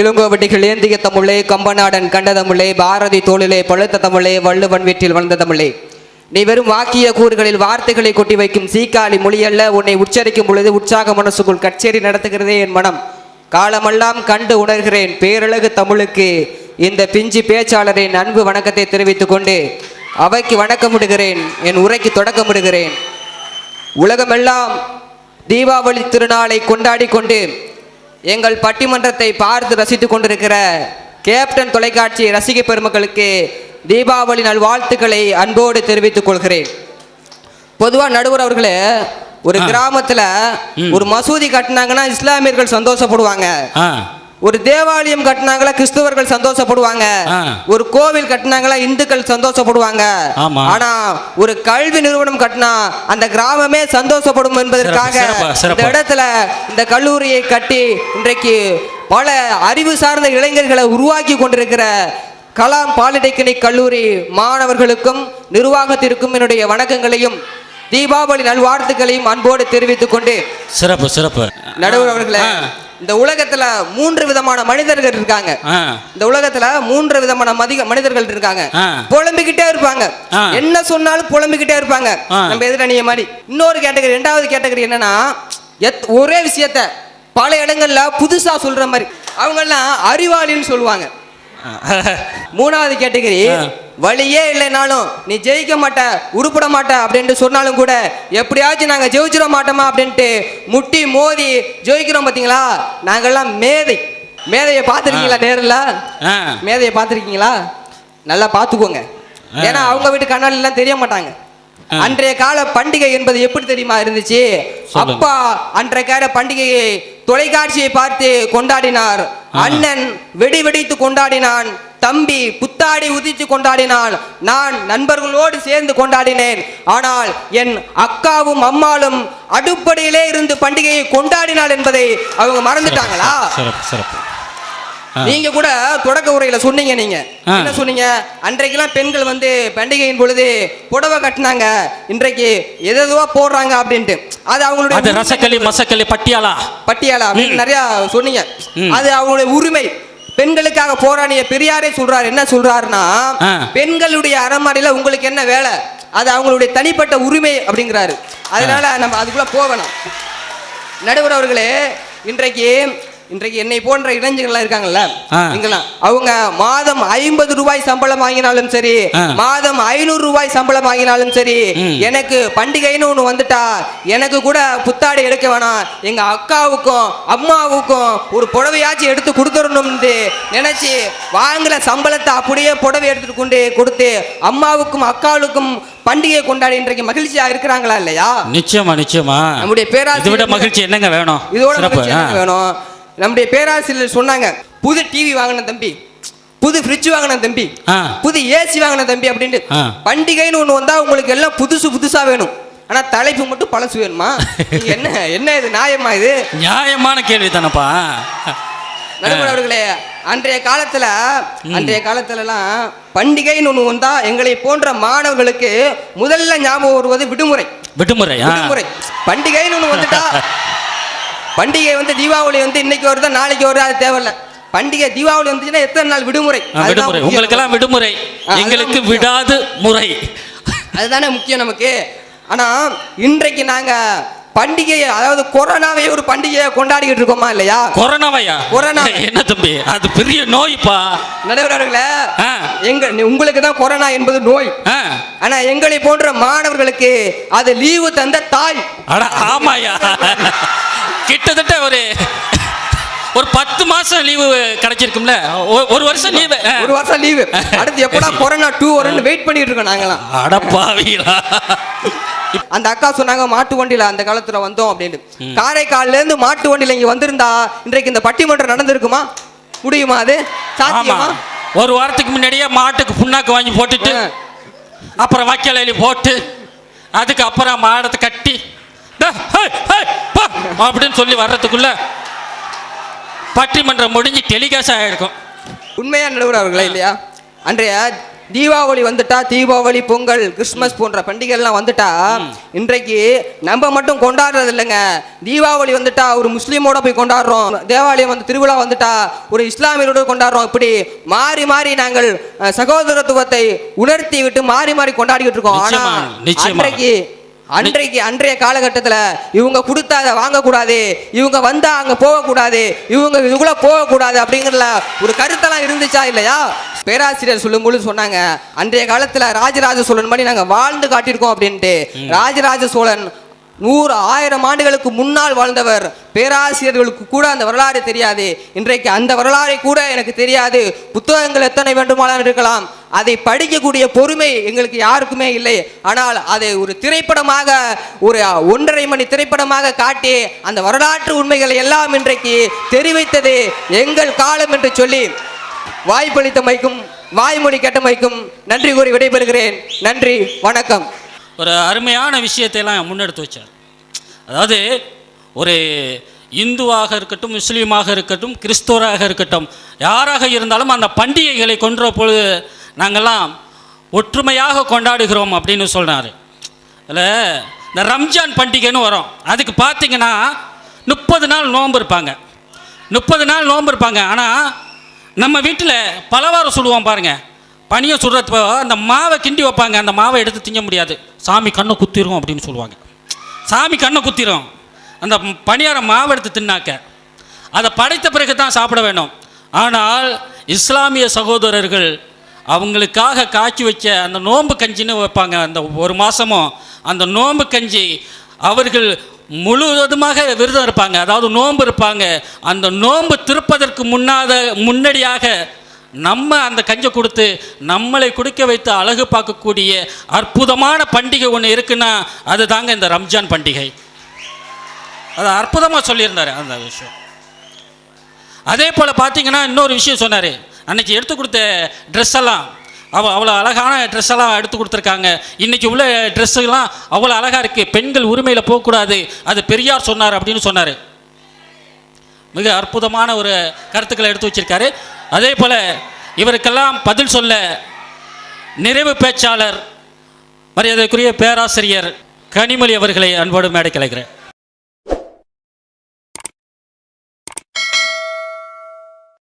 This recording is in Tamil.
இளங்கோவட்டிகள் ஏந்திய தமிழே கம்பநாடன் கண்ட தமிழே பாரதி தோளிலே பழுத்த தமிழே வள்ளுவன் வீட்டில் வளர்ந்த தமிழே. நீ வெறும் வாக்கிய கூறுகளில் வார்த்தைகளை கொட்டி வைக்கும் சீக்காளி மொழியல்ல உன்னை உச்சரிக்கும் பொழுது உற்சாக மனசுக்குள் கச்சேரி நடத்துகிறதே என் மனம். காலமெல்லாம் கண்டு உணர்கிறேன் பேரழகு தமிழுக்கு இந்த பிஞ்சு பேச்சாளரின் அன்பு வணக்கத்தை தெரிவித்துக் கொண்டு அவைக்கு வணக்கமிடுகிறேன் என் உரைக்கு தொடக்கமிடுகிறேன் உலகமெல்லாம் தீபாவளி திருநாளை கொண்டாடி கொண்டு எங்கள் பட்டிமன்றத்தை பார்த்து ரசித்துக் கொண்டிருக்கிற கேப்டன் தொலைக்காட்சி ரசிக பெருமக்களுக்கு தீபாவளி நல்வாழ்த்துக்களை அன்போடு தெரிவித்துக் கொள்கிறேன். பொதுவா நடுவர் அவர்களே ஒரு கிராமத்துல ஒரு மசூதி கட்டினாங்கன்னா இஸ்லாமியர்கள் சந்தோஷப்படுவாங்க. ஒரு தேவாலயம் கட்டினாங்களா கிறிஸ்தவர்கள் சந்தோஷப்படுவாங்க. ஒரு கோவில் கட்டினாங்களா இந்துக்கள் சந்தோஷப்படுவாங்க. ஆனா ஒரு கல்வி நிறுவனம் கட்டினா அந்த கிராமமே சந்தோஷப்படும் என்பதற்காக. இந்த இடத்துல இந்த கல்லூரியை கட்டி இன்றைக்கு பல அறிவு சார்ந்த இளைஞர்களை உருவாக்கி கொண்டிருக்கிற கலாம் பாலிடெக்னிக் கல்லூரி மாணவர்களுக்கும் நிர்வாகத்திற்கும் என்னுடைய வணக்கங்களையும் தீபாவளி நல்வாழ்த்துக்களையும் அன்போடு தெரிவித்துக் கொண்டு சிறப்பு சிறப்பு நடுவர் அவர்களே. இந்த உலகத்துல மூன்று விதமான மனிதர்கள் இருக்காங்க. இந்த உலகத்துல மூன்று விதமான மதிக மனிதர்கள் இருக்காங்க. புலம்பிக்கிட்டே இருப்பாங்க. என்ன சொன்னாலும் புலம்பிக்கிட்டே இருப்பாங்க. நம்ம எதிரணிய மாதிரி. இன்னொரு கேட்டகரி ரெண்டாவது கேட்டகரி என்னன்னா ஒரே விஷயத்த பல இடங்கள்ல புதுசா சொல்ற மாதிரி. அவங்க எல்லாம் அறிவாளின்னு சொல்லுவாங்க. மூணாவது கேட்டகரி. வழியே இல்லைனாலும் நீ ஜெயிக்க மாட்ட உருப்பட மாட்ட அப்படின்ட்டு சொன்னாலும் கூட எப்படியாச்சும் நாங்க ஜெயிச்சிட மாட்டோமா அப்படின்ட்டு முட்டி மோதி ஜெயிக்கிறோம் பாத்தீங்களா? நாங்கெல்லாம் மேதை. மேதையை பார்த்துருக்கீங்களா நேரில்? மேதையை பார்த்துருக்கீங்களா? நல்லா பார்த்துக்கோங்க. ஏன்னா அவங்க வீட்டு கண்ணாடிலாம் தெரிய மாட்டாங்க. அன்றைய கால பண்டிகை என்பது எப்படி தெரியுமா இருந்துச்சு. அப்பா அன்றைய கால பண்டிகையை தொலைக்காட்சியை பார்த்து கொண்டாடினார். அண்ணன் வெடி வெடித்து கொண்டாடினான். தம்பி புத்தாடி உதித்து கொண்டாடினான் நான் நண்பர்களோடு சேர்ந்து கொண்டாடினேன். ஆனால் என் அக்காவும் அம்மாளும் அடுப்படியிலே இருந்து பண்டிகையை கொண்டாடினாள் என்பதை அவங்க மறந்துட்டாங்களா. நீங்க கூட தொடக்க உரையில சொன்னீங்க நீங்க. என்ன சொன்னீங்க? அன்றைக்கெல்லாம் பெண்கள் வந்து பண்டிகையின் பொழுது புடவை கட்டினாங்க. இன்றைக்கு எதோ போடுறாங்க அப்படின்ட்டு. அது அவங்களுடைய ரசக்களி மசக்களி பட்டியாலா? பட்டியாலா அப்படின்னு நிறைய சொன்னீங்க. அது அவங்களுடைய உரிமை. பெண்களுக்காக போராடிய பெரியாரே சொல்றாரு. என்ன சொல்றாருன்னா. பெண்களுடைய அறமாடியில உங்களுக்கு என்ன வேலை? அது அவங்களுடைய தனிப்பட்ட உரிமை அப்படிங்கிறாரு. அதனால நம்ம அதுக்குள்ள போகணும். நடுவர் அவர்களே இன்றைக்கு இன்றைக்கு என்னை போன்ற இளைஞர்கள்லாம் இருக்காங்கல்ல. இங்கெல்லாம் அவங்க மாதம் ஐம்பது ரூபாய் சம்பளம் வாங்கினாலும் சரி. மாதம் ஐநூறு ரூபாய் சம்பளம் வாங்கினாலும் சரி. எனக்கு பண்டிகைன்னு ஒன்று வந்துட்டா எனக்கு கூட புத்தாடை எடுக்க வேணாம். எங்க அக்காவுக்கும் அம்மாவுக்கும் ஒரு புடவையாச்சும் எடுத்து கொடுத்துடணும்னு நினைச்சு வாங்குற சம்பளத்தை அப்படியே புடவை எடுத்துட்டு கொண்டு கொடுத்து அம்மாவுக்கும் அக்காவுக்கும் பண்டிகை கொண்டாடி இன்றைக்கு மகிழ்ச்சியா இருக்கிறாங்களா இல்லையா? நிச்சயமா நிச்சயமா. நம்முடைய பேராசிரியர் மகிழ்ச்சி என்னங்க வேணும்? இதோட வேணும்? நம்முடைய பேராசிரியர் சொன்னாங்க புது டிவி வாங்கின தம்பி புது ஃப்ரிட்ஜ் வாங்கின தம்பி புது ஏசி வாங்கின தம்பி அப்படின்ட்டு. பண்டிகைன்னு ஒண்ணு வந்தா உங்களுக்கு எல்லாம் புதுசு புதுசா வேணும். ஆனா தலைப்பு மட்டும் பழசு வேணுமா? என்ன என்ன இது நியாயமா இது? நியாயமான கேள்வி தானப்பா அவர்களே அன்றைய காலத்துல அன்றைய காலத்துல எல்லாம் பண்டிகைன்னு ஒண்ணு வந்தா எங்களை போன்ற மாணவர்களுக்கு முதல்ல ஞாபகம் வருவது விடுமுறை. விடுமுறை விடுமுறை. பண்டிகைன்னு ஒண்ணு வந்துட்டா பண்டிகை வந்து தீபாவளி வந்து இன்னைக்கு வருதா நாளைக்கு வருதா அது தேவையில்ல. பண்டிகை தீபாவளி வந்துச்சுன்னா எத்தனை நாள் விடுமுறை? விடுமுறை. உங்களுக்கெல்லாம் விடுமுறை. எங்களுக்கு. விடாது முறை. அதுதானே முக்கியம் நமக்கு. ஆனா இன்றைக்கு நாங்க பண்டிகையை அதாவது கொரோனாவை ஒரு பண்டிகையை கொண்டாடிக்கிட்டு இருக்கோமா இல்லையா? கொரோனாவையா? கொரோனா. என்ன தம்பி? அது பெரிய நோய்ப்பா. நடுவர்களே ஆ. எங்க உங்களுக்கு தான் கொரோனா என்பது நோய். ஆனா எங்களை போன்ற மாணவர்களுக்கு அது லீவு தந்த தாய். ஆமாயா கிட்டத்தட்ட ஒரு ஒரு பத்து மாசம் லீவு கிடைச்சிருக்கும்ல. ஒரு வருஷம் லீவு ஒரு வருஷம் லீவு அடுத்து எப்படா கொரோனா டூ வரும்னு வெயிட் பண்ணிட்டு இருக்கோம் நாங்களாம் அடப்பாவீங்களா அந்த அக்கா சொன்னாங்க மாட்டு வண்டியில அந்த காலத்துல வந்தோம் அப்படின்ட்டு காரைக்கால்ல இருந்து மாட்டு வண்டியில இங்க வந்திருந்தா இன்றைக்கு இந்த பட்டிமன்றம் நடந்திருக்குமா? முடியுமா அது? சாத்தியமா? ஒரு வாரத்துக்கு முன்னாடியே மாட்டுக்கு புண்ணாக்கு வாங்கி போட்டுட்டு. அப்புறம் வைக்கல் எலி போட்டு அதுக்கு அப்புறம் மாடத்தை கட்டி அப்படின்னு சொல்லி வர்றதுக்குள்ள பட்டிமன்றம் முடிஞ்சு டெலிகாஸ்ட் ஆகிருக்கும் உண்மையா நடுவர் அவர்களா இல்லையா? அன்றைய தீபாவளி வந்துட்டா தீபாவளி பொங்கல் கிறிஸ்மஸ் போன்ற பண்டிகைலாம் வந்துட்டா இன்றைக்கு நம்ம மட்டும் கொண்டாடுறது இல்லைங்க. தீபாவளி வந்துட்டா ஒரு முஸ்லீமோட போய் கொண்டாடுறோம். தேவாலயம் வந்து திருவிழா வந்துட்டா ஒரு இஸ்லாமியரோட கொண்டாடுறோம். இப்படி மாறி மாறி நாங்கள் சகோதரத்துவத்தை உணர்த்தி விட்டு மாறி மாறி கொண்டாடிக்கிட்டு இருக்கோம். ஆனா நிச்சயமா, நிச்சயமா. அன்றைக்கு அன்றைய காலகட்டத்தில் இவங்க கொடுத்தா அதை வாங்கக்கூடாது இவங்க வந்தா அங்க போகக்கூடாது இவங்க இதுக்குள்ள போகக்கூடாது அப்படிங்கிறல ஒரு கருத்தெல்லாம் இருந்துச்சா இல்லையா? பேராசிரியர் சொல்லும்போது சொன்னாங்க அன்றைய காலத்துல ராஜராஜ சோழன் மாதிரி நாங்க வாழ்ந்து காட்டியிருக்கோம் அப்படின்ட்டு. ராஜராஜ சோழன் நூறு ஆயிரம் ஆண்டுகளுக்கு முன்னால் வாழ்ந்தவர். பேராசிரியர்களுக்கு கூட அந்த வரலாறு தெரியாது. இன்றைக்கு அந்த வரலாறை கூட எனக்கு தெரியாது. புத்தகங்கள் எத்தனை வேண்டுமானாலும் இருக்கலாம். அதை படிக்கக்கூடிய பொறுமை எங்களுக்கு யாருக்குமே இல்லை. ஆனால் அதை ஒரு திரைப்படமாக ஒரு ஒன்றரை மணி திரைப்படமாக காட்டி அந்த வரலாற்று உண்மைகளை எல்லாம் இன்றைக்கு தெரிவித்தது எங்கள் காலம் என்று சொல்லி வாய்ப்பளித்தமைக்கும் வாய்மொழி கேட்டமைக்கும் நன்றி கூறி விடைபெறுகிறேன். நன்றி வணக்கம். ஒரு அருமையான விஷயத்தை எல்லாம் முன்னெடுத்து வச்சார். அதாவது ஒரு இந்துவாக இருக்கட்டும் முஸ்லீமாக இருக்கட்டும் கிறிஸ்துவராக இருக்கட்டும் யாராக இருந்தாலும் அந்த பண்டிகைகளை கொன்ற பொழுது நாங்கள்லாம் ஒற்றுமையாக கொண்டாடுகிறோம் அப்படின்னு சொன்னார் அதில் இந்த ரம்ஜான் பண்டிகைன்னு வரும். அதுக்கு பார்த்தீங்கன்னா முப்பது நாள் நோன்பு இருப்பாங்க. முப்பது நாள் நோன்பு இருப்பாங்க. ஆனால் நம்ம வீட்டில் பலவாரம் சுடுவோம் பாருங்கள் பனியை சுடுறப்போ அந்த மாவை கிண்டி வைப்பாங்க. அந்த மாவை எடுத்து திங்க முடியாது. சாமி கண்ணை குத்திரும் அப்படின்னு சொல்லுவாங்க. சாமி கண்ணை குத்திரும். அந்த பணியார மாவு எடுத்து தின்னாக்க. அதை படைத்த பிறகு தான் சாப்பிட வேணும். ஆனால் இஸ்லாமிய சகோதரர்கள் அவங்களுக்காக காய்ச்சி வச்ச அந்த நோன்பு கஞ்சின்னு வைப்பாங்க. அந்த ஒரு மாதமும் அந்த நோன்பு கஞ்சி அவர்கள் முழுவதுமாக விரதம் இருப்பாங்க. அதாவது நோன்பு இருப்பாங்க. அந்த நோன்பு திருப்பதற்கு முன்னாத முன்னடியாக நம்ம அந்த கஞ்சை கொடுத்து நம்மளை குடிக்க வைத்து அழகு பார்க்கக்கூடிய அற்புதமான பண்டிகை ஒன்று இருக்குன்னா அது தாங்க இந்த ரம்ஜான் பண்டிகை. அது அற்புதமாக சொல்லியிருந்தார் அந்த விஷயம். அதே போல் பார்த்தீங்கன்னா இன்னொரு விஷயம் சொன்னார். அன்னைக்கு எடுத்து கொடுத்த ட்ரெஸ் எல்லாம் அவள் அவ்வளோ அழகான ட்ரெஸ் எல்லாம் எடுத்து கொடுத்துருக்காங்க. இன்னைக்கு உள்ள ட்ரெஸ்ஸுலாம் அவ்வளோ அழகாக இருக்குது பெண்கள் உரிமையில் போகக்கூடாது. அது பெரியார் சொன்னார் அப்படின்னு சொன்னார். மிக அற்புதமான ஒரு கருத்துக்களை எடுத்து வச்சிருக்காரு. அதே போல் இவருக்கெல்லாம் பதில் சொல்ல நிறைவு பேச்சாளர் மரியாதைக்குரிய பேராசிரியர் கனிமொழி அவர்களை அன்போடு மேடை கலைக்கிறேன்